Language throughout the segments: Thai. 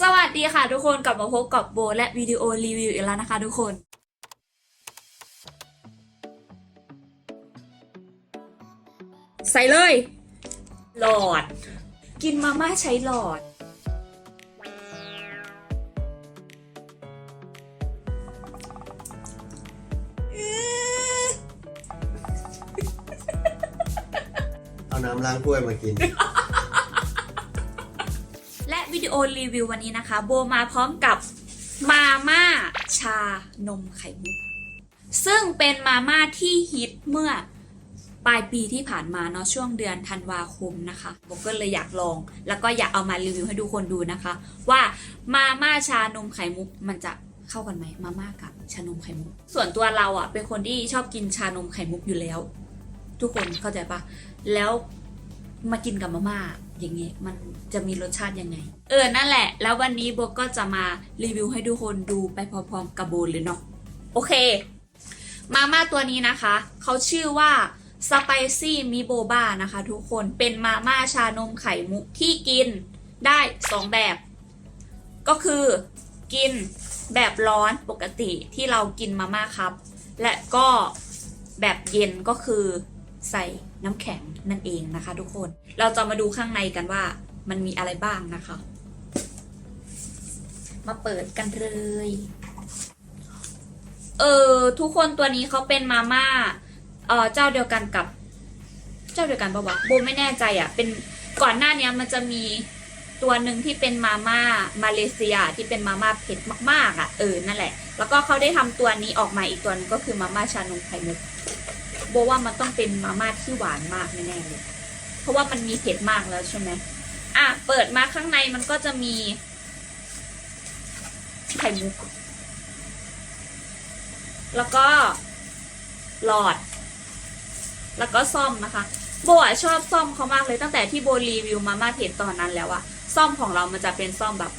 สวัสดีค่ะทุกคนกลับมาพบกับโบและวิดีโอรีวิวอีกแล้วนะคะทุกคนใส่เลย หลอด กินมาม่าใช้หลอด เอาน้ำล้างถ้วยมากิน วิดีโอรีวิววันนี้นะคะ โบมาพร้อมกับมาม่าชานมไข่มุก ซึ่งเป็นมาม่าที่ฮิตเมื่อปลายปีที่ผ่านมาเนาะช่วงเดือนธันวาคมนะคะโบก็เลยอยากลอง แล้วก็อยากเอามารีวิวให้ทุกคนดูนะคะ ว่ามาม่าชานมไข่มุกมันจะเข้ากันไหมมาม่ากับชานมไข่มุก ส่วนตัวเราอะเป็นคนที่ชอบกินชานมไข่มุกอยู่แล้ว ทุกคนเข้าใจปะแล้วมากินกับมาม่า อย่างเงี้ยมันจะมีรสชาติยังไง เออนั่นแหละ แล้ววันนี้โบก็จะมารีวิวให้ทุกคนดูไปพร้อมๆกับโบเลยเนาะโอเค มาม่าตัวนี้นะคะ เขาชื่อว่าสไปซี่มิโบบานะคะ ทุกคนเป็นมาม่าชานมไข่มุกที่กินได้สองแบบ ก็คือกินแบบร้อนปกติที่เรากินมาม่าครับ และก็แบบเย็นก็คือใส่ น้ำแข็งนั่นเองนะคะ ทุกคน เราจะมาดูข้างในกันว่ามันมีอะไรบ้างนะคะ มาเปิดกันเลย เออทุกคนตัวนี้เขาเป็นมาม่า เออเจ้าเดียวกันกับ เจ้าเดียวกันปะวะโบไม่แน่ใจอะ่ะ เป็นก่อนหน้านี้มันจะมีตัวหนึ่งที่เป็นมาม่ามาเลเซียที่เป็นมาม่าเผ็ดมากๆอะ่ะเออนั่นแหละ แล้วก็เขาได้ทำตัวนี้ออกมาอีกตัวนึงก็คือมาม่าชานมไข่มุก โบว่ามันต้องเป็นมาม่าที่หวานมากแน่ๆเลย เพราะว่ามันมีเผ็ดมากแล้วใช่ไหมอะ เปิดมาข้างในมันก็จะมีไข่มุก แล้วก็หลอด แล้วก็ซ่อมนะคะ โบอะชอบซ่อมเขามากเลยตั้งแต่ที่โบรีวิวมาม่าเผ็ดตอนนั้นแล้วอะซ่อมของเรามันจะเป็นซ่อมแบบ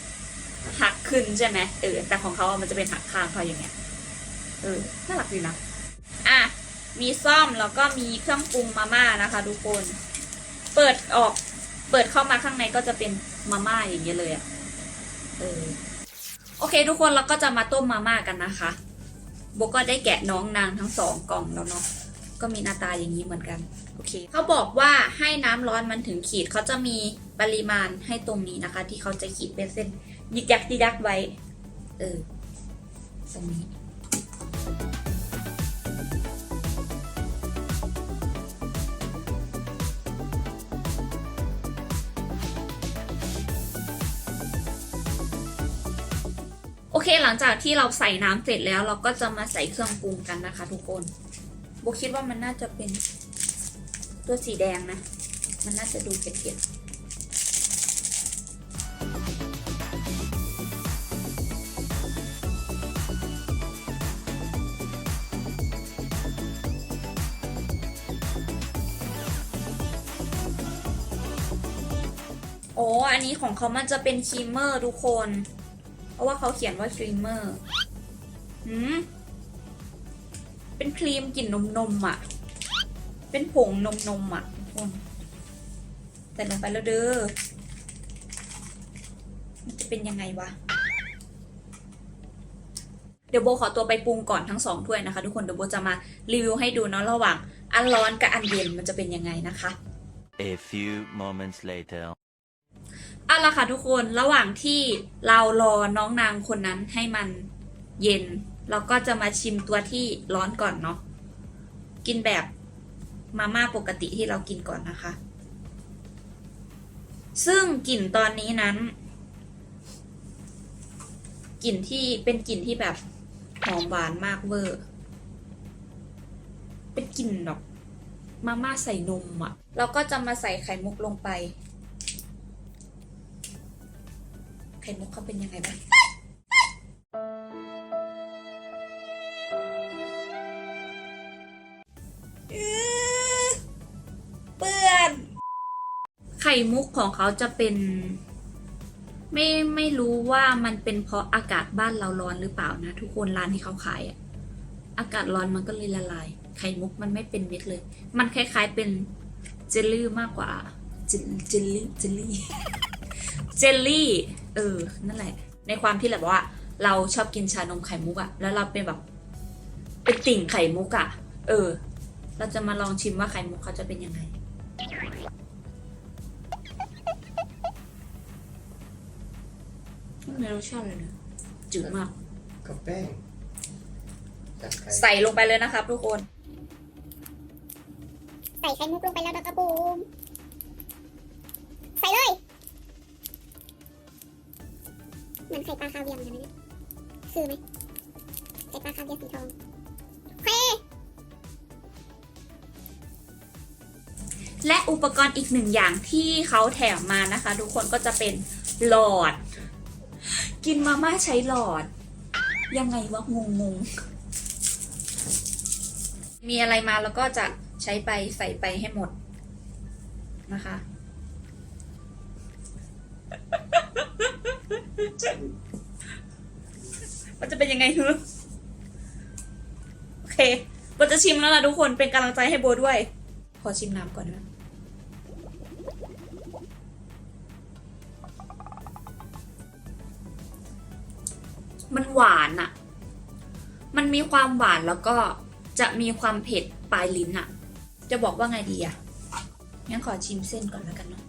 หักขึ้นใช่ไหมเออแต่ของเขาอะมันจะเป็นหักข้างเขาอย่างเงี้ย เออ น่ารักดีนะ อะ มีซ่อมแล้วก็มีเครื่องปรุงมาม่านะคะ ทุกคน เปิดออก เปิดเข้ามาข้างในก็จะเป็นมาม่าอย่างเงี้ยเลยอะเออโอเค ทุกคนเราก็จะมาต้มมาม่ากันนะคะโบก็ได้แกะน้องนางทั้งสองกล่องแล้วเนาะก็มีหน้าตาอย่างนี้เหมือนกันโอเคเขาบอกว่าให้น้ำร้อนมันถึงขีดเขาจะมีปริมาณให้ตรงนี้นะคะ ที่เขาจะขีดเป็นเส้นยิกยักดิดักไว้ เออตรงนี้ งจากที่เราใส่น้ำเสร็จแล้ว เราก็จะมาใส่เครื่องปรุงกันนะคะ ทุกคนโบคิดว่ามันน่าจะเป็นตัวสีแดงนะ มันน่าจะดูเผ็ดๆโอ้อันนี้ของเขามันจะเป็นครีมเมอร์ทุกคน เพราะว่าเขาเขียนว่าครีมเมอร์หืมเป็นครีมกลิ่นนมนมอะ เป็นผงนมนมอะทุกคนใส่ลงไปแล้วเด้อ มันจะเป็นยังไงวะ เดี๋ยวโบขอตัวไปปรุงก่อนทั้งสองถ้วยนะคะ ทุกคน เดี๋ยวโบจะมารีวิวให้ดูเนาะระหว่าง อันร้อนกับอันเย็นมันจะเป็นยังไงนะคะ A few moments later. เอาละค่ะทุกคนระหว่างที่เรารอน้องนางคนนั้นให้มันเย็น เราก็จะมาชิมตัวที่ร้อนก่อนเนาะกินแบบมาม่าปกติที่เรากินก่อนนะคะ ซึ่งกลิ่นตอนนี้นั้นกลิ่นที่เป็นกลิ่นที่แบบหอมหวานมากเวอร์ เป็นกลิ่นแบบมาม่าใส่นมอะ่ะ เราก็จะมาใส่ไข่มุกลงไป ไข่มุกเขาเป็นยังไงบ้างเปื้อน ไข่มุกของเขาจะเป็น ไม่ไม่รู้ว่ามันเป็นเพราะอากาศบ้านเราร้อนหรือเปล่านะ ทุกคนร้านที่เขาขายอะอากาศร้อนมันก็เลยละลาย ไข่มุกมันไม่เป็นเม็ดเลย มันคล้ายๆเป็นเจลลี่มากกว่าเจลลี่เจลลี่ เจลลี่เออนั่นแหละ ในความที่แบบว่า เราชอบกินชานมไข่มุกอะแล้วเราเป็นแบบเป็นติ่งไข่มุกอะเออ เราจะมาลองชิมว่าไข่มุกเขาจะเป็นยังไงไม่มีรสชาติเลยนะจืดมาก กับแป้งจัดไข่ใส่ลงไปเลยนะครับทุกคน ใส่ไข่มุกลงไปแล้วนะครับบูม ใส่เลย มือนไข่ปลาคาเวียร์เหมือนกันนะคือไหมไข่ปลาคาเวียร์สีทองเฮ้และอุปกรณ์อีกหนึ่งอย่างที่เขาแถมมานะคะ ทุกคนก็จะเป็นหลอด กินมาม่าใช้หลอด ยังไงวะงงงๆมีอะไรมาแล้วก็จะใช้ไปใส่ไปให้หมดนะคะ มันจะเป็นยังไงฮึโอเคโบจะชิมแล้วล่ะทุกคนเป็นกำลังใจให้โบด้วย ขอชิมน้ำก่อนนะมันหวานอะมันมีความหวานแล้วก็จะมีความเผ็ดปลายลิ้นอะจะบอกว่าไงดีอะงั้นขอชิมเส้นก่อนแล้วกันเนาะ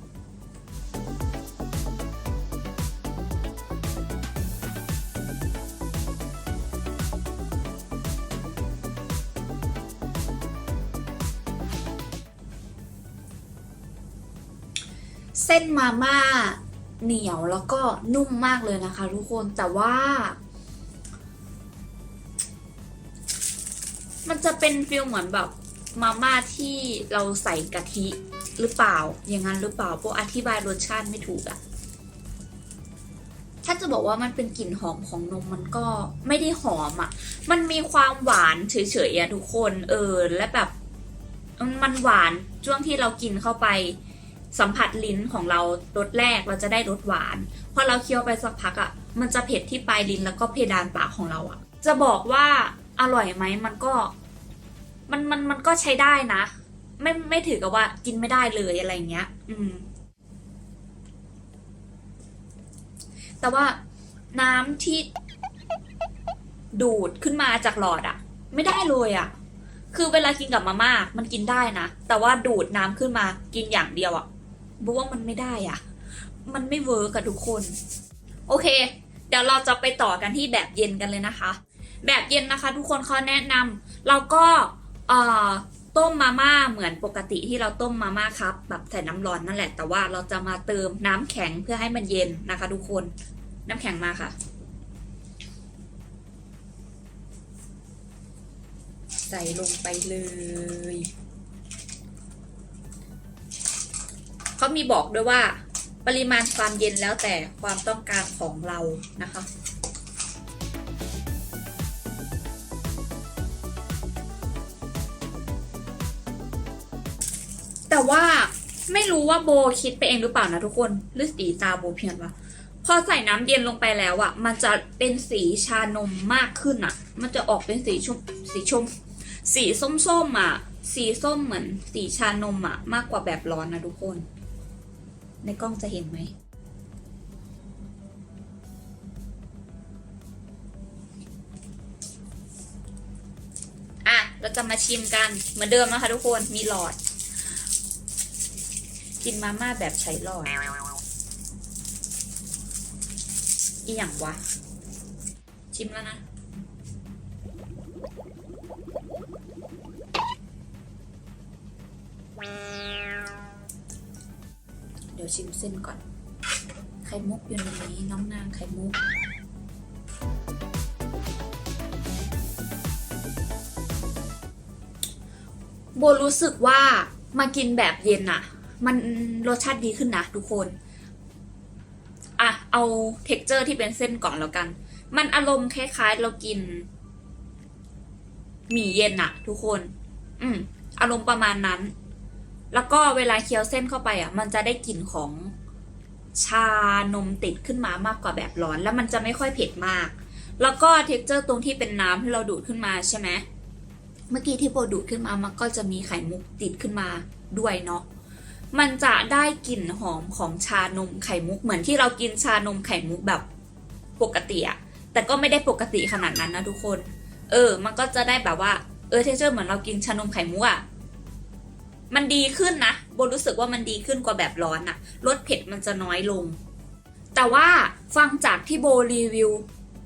เส้นมาม่าเหนียวแล้วก็นุ่มมากเลยนะคะ ทุกคนแต่ว่า มันจะเป็นฟิลเหมือนแบบมาม่าที่เราใส่กะทิหรือเปล่า อย่างนั้นหรือเปล่าพวกอธิบายรสชาติไม่ถูกอะถ้าจะบอกว่ามันเป็นกลิ่นหอมของนมมันก็ไม่ได้หอมอะมันมีความหวานเฉยๆอะทุกคน เออ และแบบ มันหวานช่วงที่เรากินเข้าไป สัมผัสลิ้นของเรารสแรกเราจะได้รสหวานพอเราเคี้ยวไปสักพักอะ่ะมันจะเผ็ดที่ปลายลิ้นแล้วก็เพดานปากของเราอะ่ะ จะบอกว่าอร่อยไหมมันก็ มันมันมันก็ใช้ได้นะ ไม่ไม่ถือกับว่ากินไม่ได้เลยอะไรเงี้ย อืม แต่ว่าน้ำที่ดูดขึ้นมาจากหลอดอะไม่ได้เลยอะคือเวลากินกับมาม่ามันกินได้นะ แต่ว่าดูดน้ำขึ้นมากินอย่างเดียวอะ บว่ามันไม่ได้อะมันไม่เวิร์กอะทุกคน โอเค เดี๋ยวเราจะไปต่อกันที่แบบเย็นกันเลยนะคะ แบบเย็นนะคะ ทุกคนเขาแนะนำเราก็เอ่อต้มมาม่าเหมือนปกติที่เราต้มมาม่าครับ แบบใส่น้ำร้อนนั่นแหละ แต่ว่าเราจะมาเติมน้ำแข็งเพื่อให้มันเย็นนะคะ ทุกคน น้ำแข็งมาค่ะ ใส่ลงไปเลย เขามีบอกด้วยว่า ปริมาณความเย็นแล้วแต่ความต้องการของเรานะคะแต่ว่าไม่รู้ว่าโบคิดไปเองหรือเปล่านะทุกคนหรือสีตาโบเพี้ยนวะพอใส่น้ำเย็นลงไปแล้วอะมันจะเป็นสีชานมมากขึ้นอะมันจะออกเป็นสีชมสีชม สีส้มๆอะสีส้มเหมือน สีชานมอะมากกว่าแบบร้อนนะทุกคน ในกล้องจะเห็นไหม อะ เราจะมาชิมกันเหมือนเดิมนะคะทุกคน มีหลอด กินมาม่าแบบใช้หลอด อีหยังวะ ชิมแล้วนะ ชิมเส้นก่อน ไข่มุกอยู่ในนี้น้องนางไข่มุกโบรู้สึกว่ามากินแบบเย็นอะมันรสชาติดีขึ้นนะทุกคนอะเอาเท็กเจอร์ที่เป็นเส้นก่อนแล้วกัน มันอารมณ์คล้ายๆ เรากินหมี่เย็นอะทุกคน อืมอารมณ์ประมาณนั้น แล้วก็เวลาเคี้ยวเส้นเข้าไปอะ มันจะได้กลิ่นของชานมติดขึ้นมามากกว่าแบบร้อน แล้วมันจะไม่ค่อยเผ็ดมาก แล้วก็เท็กเจอร์ตรงที่เป็นน้ำที่เราดูดขึ้นมาใช่ไหมเมื่อกี้ที่โบดูดขึ้นมามันก็จะมีไข่มุกติดขึ้นมาด้วยเนาะมันจะได้กลิ่นหอมของชานมไข่มุกเหมือนที่เรากินชานมไข่มุกแบบปกติอะแต่ก็ไม่ได้ปกติขนาดนั้นนะทุกคน เออ มันก็จะได้แบบว่า เออเทเจอร์เหมือนเรากินชานมไข่มุกอะ มันดีขึ้นนะโบรู้สึกว่ามันดีขึ้นกว่าแบบร้อนอะรสเผ็ดมันจะน้อยลง แต่ว่าฟังจากที่โบรีวิว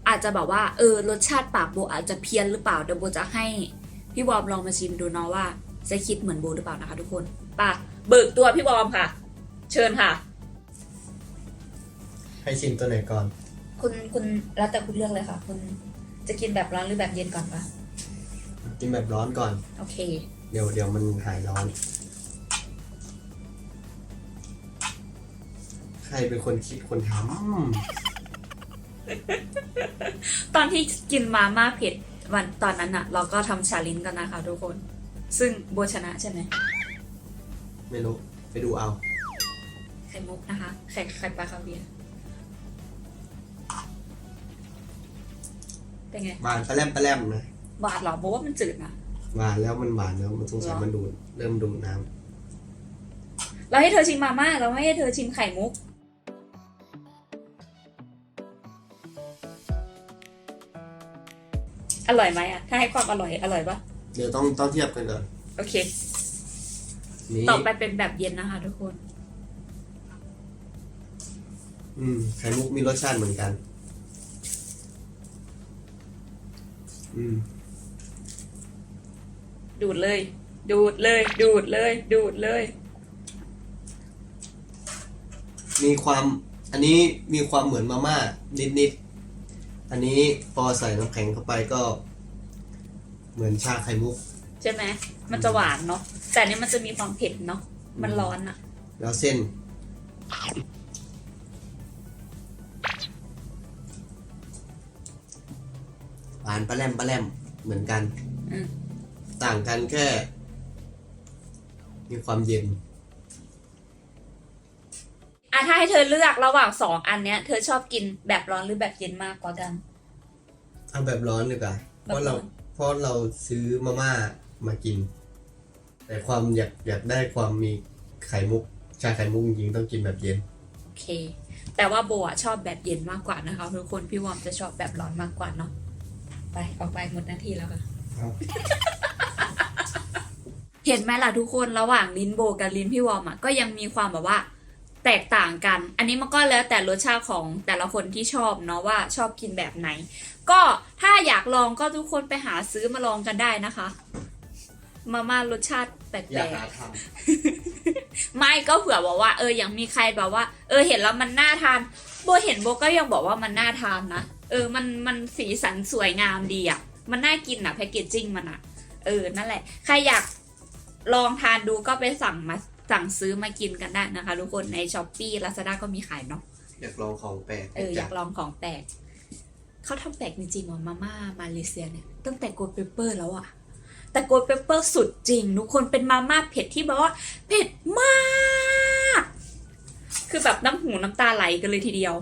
อาจจะแบบว่าเออรสชาติปากโบอาจจะเพี้ยนหรือเปล่าเดี๋ยวโบจะให้พี่บอมลองมาชิมดูเนาะว่า จะคิดเหมือนโบหรือเปล่านะคะ ทุกคนป่ะเบิกตัวพี่บอมค่ะ เชิญค่ะ ให้ชิมตัวไหนก่อน คุณคุณแล้วแต่คุณเลือกเลยค่ะ คุณจะกินแบบร้อนหรือแบบเย็นก่อนปะกินแบบร้อนก่อน โอเค เดี๋ยวเดี๋ยวมันหายร้อน ใครเป็นคนคิดคนทตอนที่กินมาม่าเผ็ดวันตอนนั้นอะเราก็ทำชาลินกันนะคะทุกคน ซึ่งโบชนะใช่ไหมำไม่รู้ไปดูเอา ไข่มุกนะคะ ไข่ไข่ปลาคาเวียร์เป็นไง หวานปลาแรมปลาแรมนะหวานเหรอโบว่ามันจืดนะหวานแล้วมันหวานแล้วมันสงสัยเหรอมันดูดเริ่มดูดน้เราให้เธอชิมมาม่าเราไม่ให้เธอชิมไข่มุก อร่อยไหมอะถ้าให้ความอร่อยอร่อยปะำเดี๋ยวต้องต้องเทียบกันก่อนโอเค นี่ต่อไปเป็นแบบเย็นนะคะ ทุกคน อืมไข่มุกมีรสชาติเหมือนกัน อืม ดูดเลย ดูดเลย ดูดเลย ดูดเลย มีความ อันนี้มีความเหมือนมาม่านิดๆ อันนี้พอใส่น้ำแข็งเข้าไปก็ เหมือนชาไข่มุก ใช่ไหมมันจะหวานเนาะแต่อันนี้มันจะมีความเผ็ดเนาะมันร้อนอะแล้วเส้น หวานปลาแรมปลาแรมเหมือนกัน อืมต่างกันแค่ มีความเย็น อะถ้าให้เธอเลือกระหว่างสองอันเนี้ย เธอชอบกินแบบร้อนหรือแบบเย็นมากกว่ากัน เอาแบบร้อนดีกว่าเพราะเราแบบร้อนเพราะเราซื้อมาม่ามากิน แต่ความอยากอยากได้ความมีไข่มุกชาไข่มุกจริงๆต้องกินแบบเย็น โอเค แต่ว่าโบอะชอบแบบเย็นมากกว่านะคะทุกคนพี่วอมจะชอบแบบร้อนมากกว่าเนาะไปออกไปหมดหน้าที่แล้วค่ะ ครับ เห็นไหมล่ะทุกคนระหว่างลิ้นโบกับลิ้นพี่วอมอะก็ยังมีความแบบว่า แตกต่างกัน อันนี้มันก็แล้วแต่รสชาติของแต่ละคนที่ชอบเนาะว่าชอบกินแบบไหน ก็ถ้าอยากลองก็ทุกคนไปหาซื้อมาลองกันได้นะคะ มาม่ารสชาติแปลอยากกหาทๆไม่ก็เผื่อบอกว่า เอออย่างมีใครแบบว่า เออเห็นแล้วมันน่าทานโบเห็นโบก็ยังบอกว่ามันน่าทานนะเออมันมันสีสันสวยงามดีอะมันน่ากินอะแพคเกจจิ้งมันอะ เออนั่นแหละ ใครอยากลองทานดูก็ไปสั่งมา สั่งซื้อมากินกันได้นะคะ ทุกคนในช้อปปี้ลาซาด้าก็มีขายเนาะำอยากลองของแปลกเอออยากลองของแปลกเขาทำแปลกจริงๆว่ะมาม่ามาเลเซียเนี่ยตั้งแต่โกดเปเปอร์แล้วอะแต่โกดเปเปอร์สุดจริง ทุกคนเป็นมาม่าเผ็ดที่แบบว่าเผ็ดมาก คือแบบน้ำหูน้ำตาไหลกันเลยทีเดียว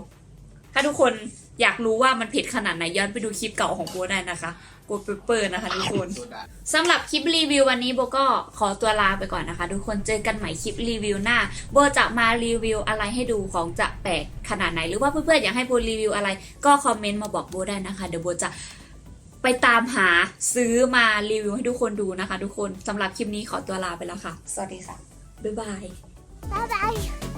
ถ้าทุกคนอยากรู้ว่ามันเผ็ดขนาดไหนย้อนไปดูคลิปเก่าของโบได้นะคะโกดเปเปอร์นะคะทุกคนโซดาสำหรับคลิปรีวิววันนี้โบก็ขอตัวลาไปก่อนนะคะ ทุกคนเจอกันใหม่คลิปรีวิวหน้าโบจะมารีวิวอะไรให้ดูของจะแปลกขนาดไหน หรือว่าเพื่อนๆอยากให้โบรีวิวอะไร ก็คอมเมนต์มาบอกโบได้นะคะ เดี๋ยวโบจะไปตามหาซื้อมารีวิวให้ทุกคนดูนะคะ ทุกคนสำหรับคลิปนี้ขอตัวลาไปแล้วค่ะ สวัสดีค่ะบ๊ายบายบ๊ายบาย